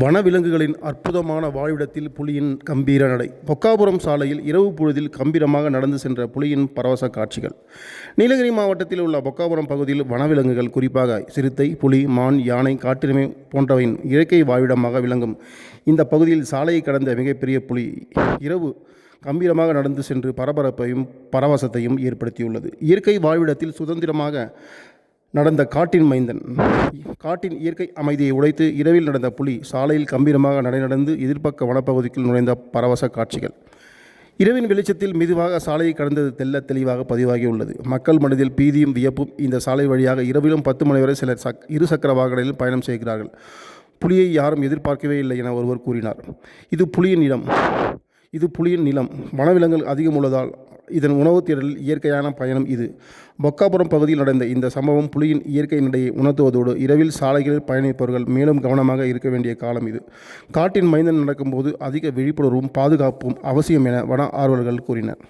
வனவிலங்குகளின் அற்புதமான வாழ்விடத்தில் புலியின் கம்பீர நடை. பொக்காபுரம் சாலையில் இரவு பொழுதில் கம்பீரமாக நடந்து சென்ற புலியின் பரவச காட்சிகள். நீலகிரி மாவட்டத்தில் உள்ள பொக்காபுரம் பகுதியில் வனவிலங்குகள் குறிப்பாக சிறுத்தை புலி மான் யானை காட்டெருமை போன்றவையின் இயற்கை வாழ்விடமாக விளங்கும். இந்த பகுதியில் சாலையை கடந்த மிகப்பெரிய புலி இரவு கம்பீரமாக நடந்து சென்று பரபரப்பையும் பரவசத்தையும் ஏற்படுத்தியுள்ளது. இயற்கை வாழ்விடத்தில் சுதந்திரமாக நடந்த காட்டின் மைந்தன். காட்டின் இயற்கை அமைதியை உடைத்து இரவில் நடந்த புலி சாலையில் கம்பீரமாக நடை நடந்து எதிர்ப்பக்க வனப்பகுதிக்குள் நுழைந்த பரவச காட்சிகள். இரவின் வெளிச்சத்தில் மெதுவாக சாலையை கடந்தது தெல்ல தெளிவாக பதிவாகியுள்ளது. மக்கள் மனதில் பீதியும் வியப்பும் இந்த சாலை வழியாக இரவிலும் பத்து மணி வரை சிலர் சக் இரு சக்கர வாகனங்களில் பயணம் செய்கிறார்கள். புலியை யாரும் எதிர்பார்க்கவே இல்லை என ஒருவர் கூறினார். இது புலியின் இடம். இது புலியின் நிலம். வனவிலங்குகள் அதிகம் உள்ளதால் இதன் உணவு தேடல் இயற்கையான பயணம் இது. பொக்காபுரம் பகுதியில் நடந்த இந்த சம்பவம் புலியின் இயற்கை நடையை உணர்த்துவதோடு இரவில் சாலைகளில் பயணிப்பவர்கள் மேலும் கவனமாக இருக்க வேண்டிய காலம் இது. காட்டின் மைந்தன் நடக்கும்போது அதிக விழிப்புணர்வும் பாதுகாப்பும் அவசியம் என வன ஆர்வலர்கள் கூறினர்.